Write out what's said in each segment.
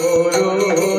Guru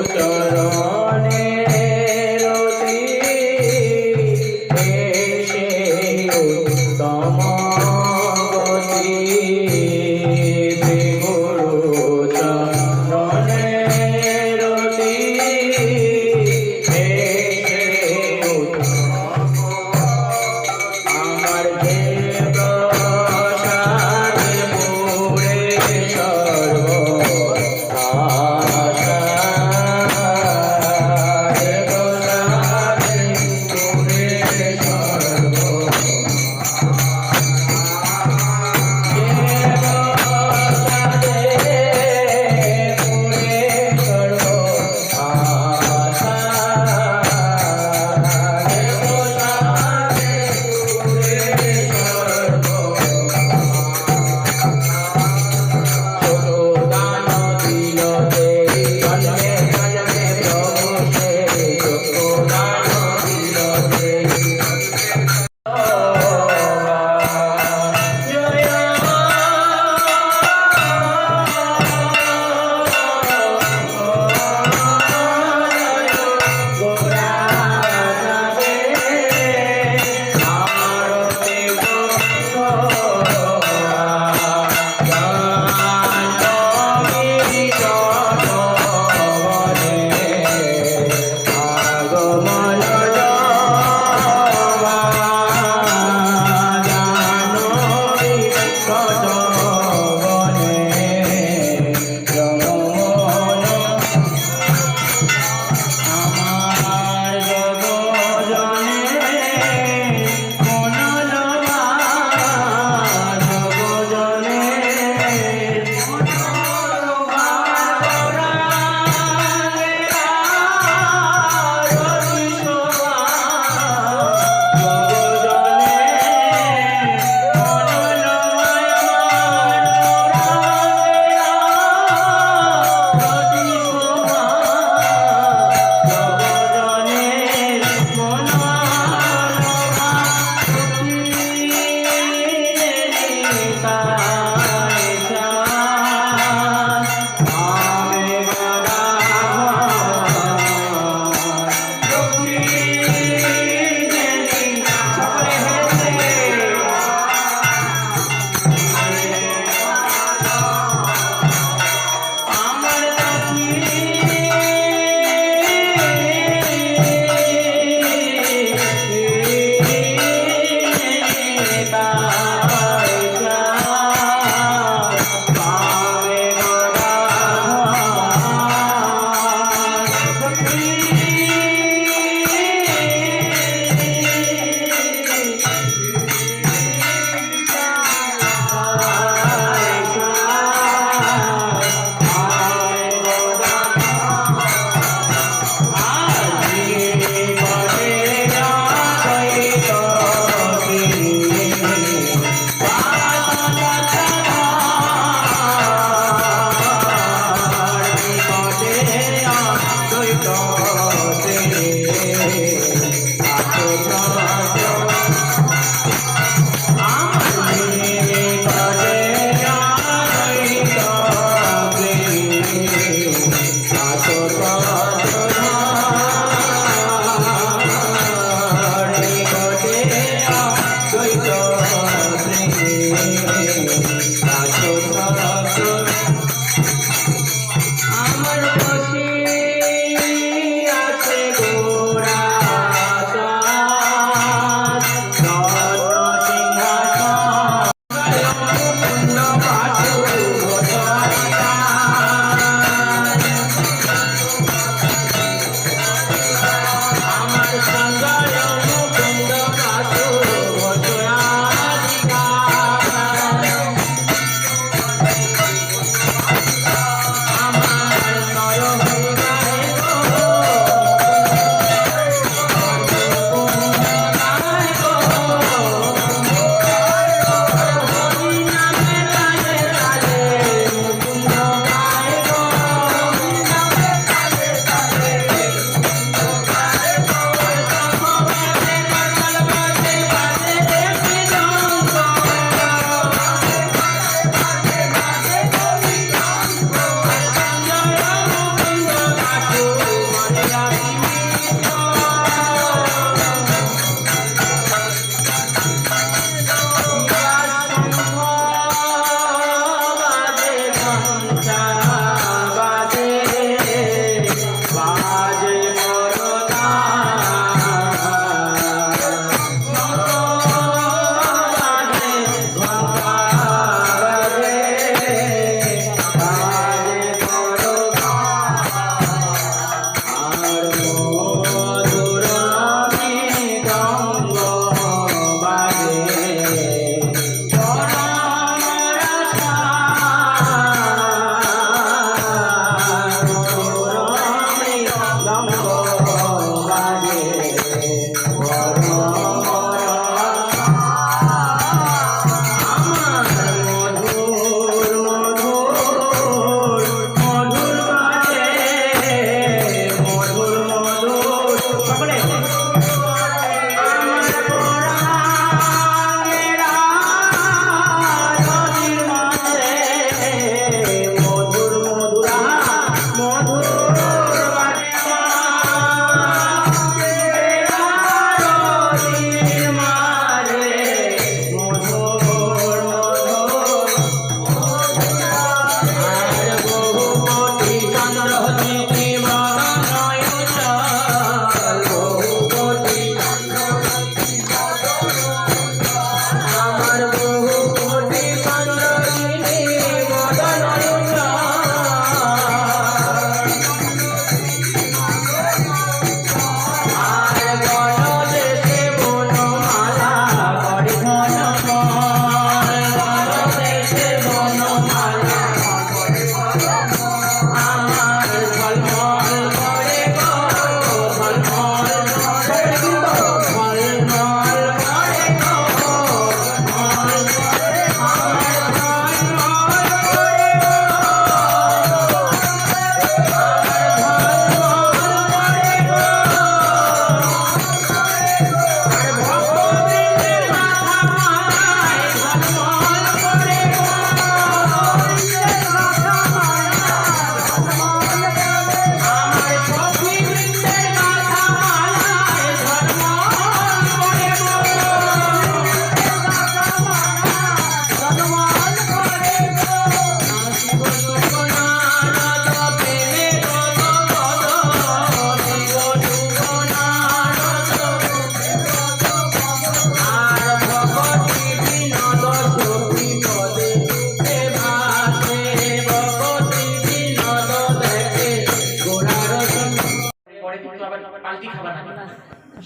나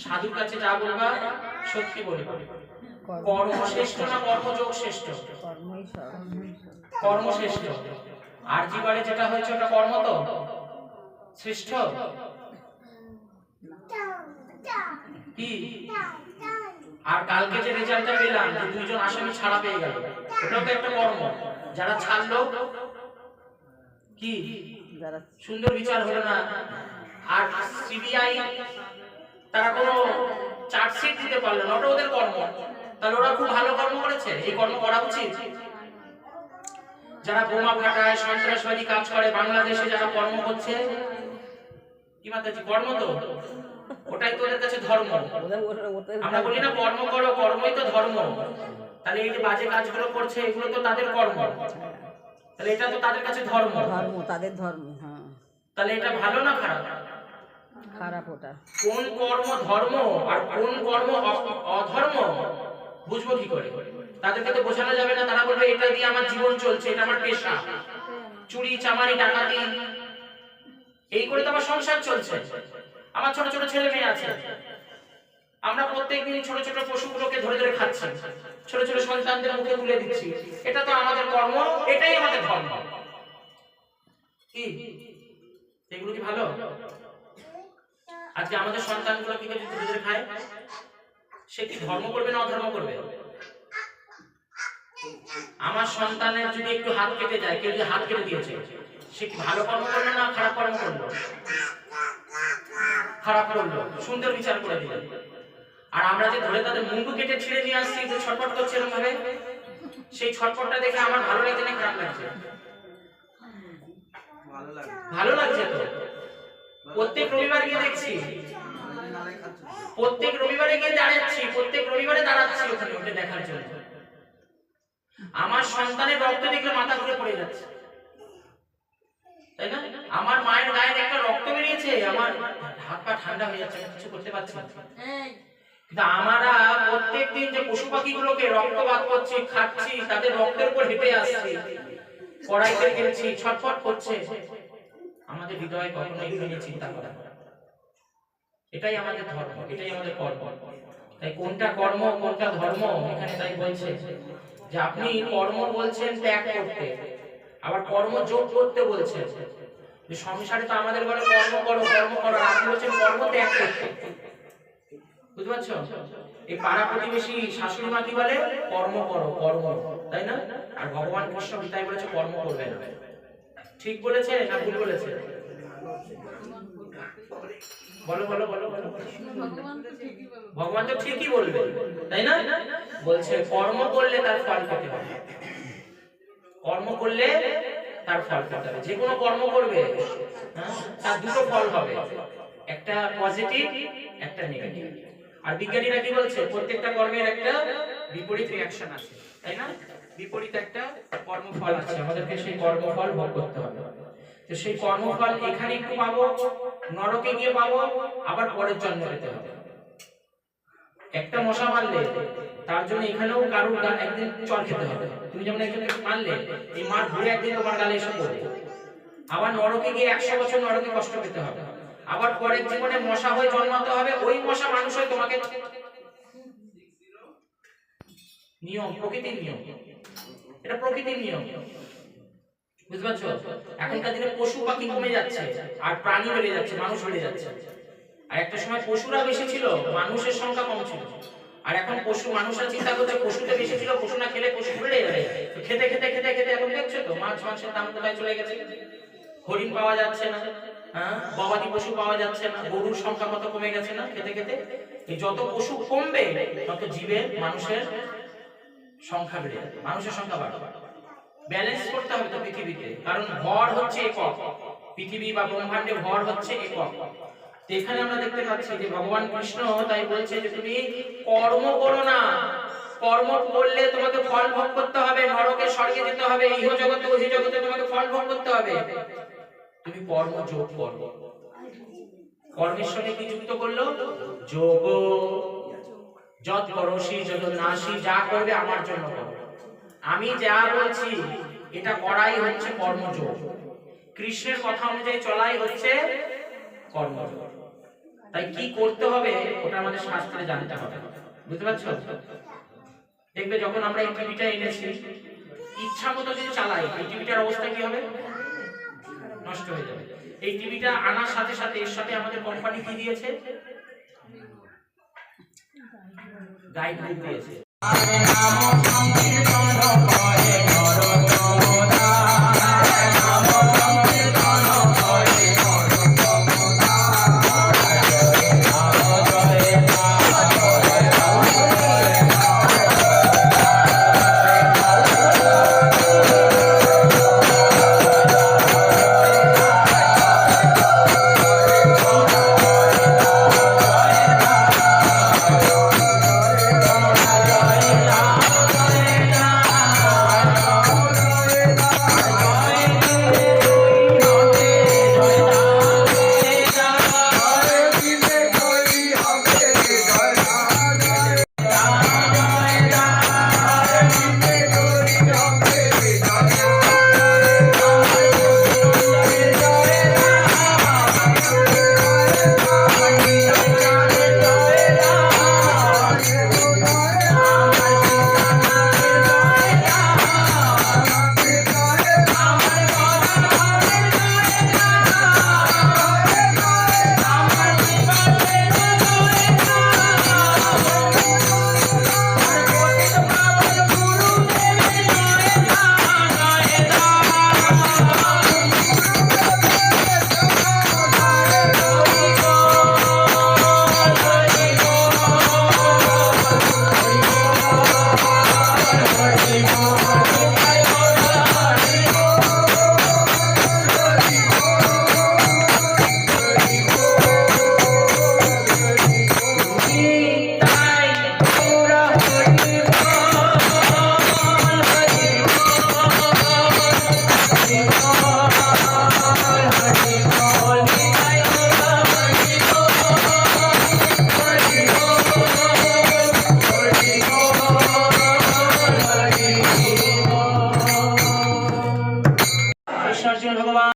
সাধুর কাছে যা বলবা সত্যি বলবা কর্ম শ্রেষ্ঠ। না কর্মযোগ শ্রেষ্ঠ কর্মই সব। কর্ম শ্রেষ্ঠ আর জীবনে যেটা হয়েছে ওটা কর্ম তো? শ্রেষ্ঠ? কি? আর কালকে যে রেজাল্টটা পেলাম যে দুইজন আসামি ছাড়া পেয়ে গেল ওটাও তো একটা কর্ম। যারা ছাড়লো কি? সুন্দর বিচার হলো না। আর সিবিআই তারা কোনো চার্জশিট দিতে পারল না ওটা ওদের কর্ম। তাহলে ওরা খুব ভালো কর্ম করেছে? এই কর্ম করা উচিত? যারা বোমা ফাটায় সন্ত্রাসবাদী কাজ করে বাংলাদেশে যারা কর্ম করছে কি মাতাজি কর্ম তো? ওটাই তো ওদের কাছে ধর্ম। আমরা বলি না কর্ম করো কর্মই তো ধর্ম। তাহলে এই যে বাজে কাজগুলো করছে এগুলো তো তাদের কর্ম। তাহলে এটা তো তাদের কাছে ধর্ম। ধর্ম তাদের ধর্ম হ্যাঁ। তাহলে এটা ভালো না খারাপ? খারাপ ওটা। কোন কর্ম ধর্ম আর কোন কর্ম অধর্ম, বুঝব কি করে? তাদেরকে তো বোঝানো যাবে না, তারা বলবে, এটা দিয়ে আমার জীবন চলছে, এটা আমার পেশা। চুরি, চামারি, ডাকাতি, এই করে তো আমার সংসার চলছে। আমার ছোট ছোট ছেলে মেয়ে আছে। আমরা প্রত্যেকদিন ছোট ছোট পশুগুলোকে ধরে ধরে খাচ্ছি। ছোট ছোট সন্তানদের মুখে তুলে দিচ্ছি। এটা তো আমাদের কর্ম, এটাই আমাদের ধর্ম। কি? এগুলো কি ভালো? আজকে আমাদের সন্তানগুলো কি করে ধরে খায়? সে কি ধর্ম করবে না অধর্ম করবে? আমার সন্তানের যদি একটু হাত কেটে যায় কেউ যদি হাত কেটে দিয়েছে সে কি ভালো কর্ম করল না খারাপ কর্ম করল? খারাপ করল সুন্দর বিচার করে দিল। আর আমরা যে ধরে তাদের মুন্ডু কেটে ছিঁড়ে নিয়ে আসছি যে ছটপট করছে এরকম ভাবে সেই ছটপটটা দেখে আমার ভালো লাগছে না খারাপ লাগছে। ভালো লাগছে তো? প্রত্যেক রবিবার গিয়ে দেখছি। প্রত্যেক রবিবারে গিয়ে দাঁড়াচ্ছি প্রত্যেক রবিবারে দাঁড়াচ্ছি ওখানে ওটা দেখার জন্য। আমার সন্তানের রক্ত দেখলে মাথা ঘুরে পড়ে যাচ্ছে। তাই না? আমার মায়ের গায়ে একটা রক্ত বেরিয়েছে আমার হাত পা ঠান্ডা হয়ে যাচ্ছে কিছু করতে পারছি না। কিন্তু আমরা প্রত্যেকদিন যে পশু পাখিগুলোকে রক্তপাত করছি খাচ্ছি তাদের রক্তের উপর হেঁটে আসছি কড়াইতে গেলছি ছটফট করছে। আমাদের হৃদয়ে কখনো এগুলো নিয়ে চিন্তা করে। এটাই আমাদের ধর্ম, এটাই আমাদের কর্ম। তাই কোনটা কর্ম, কোনটা ধর্ম, এখানে তাই বলছে যে আপনি কর্ম বলছেন ত্যাগ করতে, আবার কর্ম যোগ করতে বলছেন। যে সংসারে তো আমাদের বলে কর্ম করো কর্ম করো আপনি বলছেন কর্ম ত্যাগ করতে। বুঝতে পারছ? এই পাড়া প্রতিবেশী শাশুড়ি মা কি বলে? কর্ম করো, কর্ম। তাই না? আর ভগবান কৃষ্ণ গীতায় বলেছে? কর্ম করবে না। ঠিক বলেছে না ভুল বলেছে? বলো বলো বলো বলো। ভগবান তো ঠিকই বলবে তাই না? বলছে কর্ম করলে তার ফল পেতে হবে। কর্ম করলে তার ফল পেতে হবে। যে কোনো কর্ম করবে হ্যাঁ, তার দুটো ফল হবে। একটা পজিটিভ একটা নেগেটিভ আর বিজ্ঞানীরা কি বলছে? প্রত্যেকটা কর্মের একটা বিপরীত রিয়াকশন আছে তাই না? বিপরীত একটা কর্মফল আছে। আমাদেরকে সেই কর্মফল ভোগ করতে হবে। তো সেই কর্মফল এখানে একটু পাবো নরকে গিয়ে পাবো আবার পরের জন্মে পেতে হবে। একটা মশা মারলে তার জন্য এখানেও কারুর গাল একদিন চর খেতে হবে। তুমি যেমন একজনকে মারলে এই মার ঘুরে একদিন তোমার গালে এসে পড়বে। আবার নরকে গিয়ে একশো বছর নরকে কষ্ট পেতে হবে। আবার পরের জীবনে মশা হয়ে জন্মাতে হবে ওই মশা মানুষ হয়ে তোমাকে নিয়ম, প্রকৃতির নিয়ম। এটা প্রকৃতির নিয়ম। বুঝতে পারছ? এখনকার দিনে পশু পাখি কমে যাচ্ছে আর প্রাণী বেড়ে যাচ্ছে, মানুষ বেড়ে যাচ্ছে। আর একটা সময় পশুরা বেশি ছিল, মানুষের সংখ্যা কম ছিল। আর এখন পশু, মানুষরা চিন্তা করছে পশুতে বেশি ছিল, পশু না খেলে পশু বেড়ে যাবে। খেতে খেতে খেতে খেতে এখন দেখছ তো, মাছ, মাংসের দাম কোথায় চলে গেছে? হরিণ পাওয়া যাচ্ছে না হ্যাঁ? গবাদি পশু পাওয়া যাচ্ছে না, গরুর সংখ্যা কত কমে গেছে না, খেতে খেতে? যত পশু কমবে, তত জীবের, মানুষের সংখ্যা বেড়ে যাবে, মানুষের সংখ্যা বাড়বে। ব্যালেন্স করতে হবে তো পৃথিবীতে, কারণ ভর হচ্ছে একক। পৃথিবী বা ব্রহ্মাণ্ডে ভর হচ্ছে একক। এখানে আমরা দেখতে পাচ্ছি যে ভগবান কৃষ্ণ তাই বলছে যে তুমি কর্ম করো না। কর্ম করলে তোমাকে ফল ভোগ করতে হবে, নরকে স্বর্গে যেতে হবে, ইহ জগতে, ওহি জগতে তোমাকে ফল ভোগ করতে হবে। তুমি কর্ম যোগ করো কর্মের সঙ্গে কি যুক্ত করল? যোগ যত করসি যত নাসি, যা করবে আমার জন্য করো। আমি যা বলছি, এটা করাই হচ্ছে কর্মযোগ। কৃষ্ণের কথা অনুযায়ী চলাই হচ্ছে কর্মযোগ। তাই কি করতে হবে, ওটা আমাদের শাস্ত্রে জানতে হবে। বুঝতে পারছ? দেখবে যখন আমরা এই টিভিটা এনেছি, ইচ্ছা মতো যদি চালাই, এই টিভিটার অবস্থা কি হবে? নষ্ট হয়ে যাবে। এই টিভিটা আনার সাথে সাথে, এর সাথে আমাদের কোম্পানি কি দিয়েছে? গাইড করে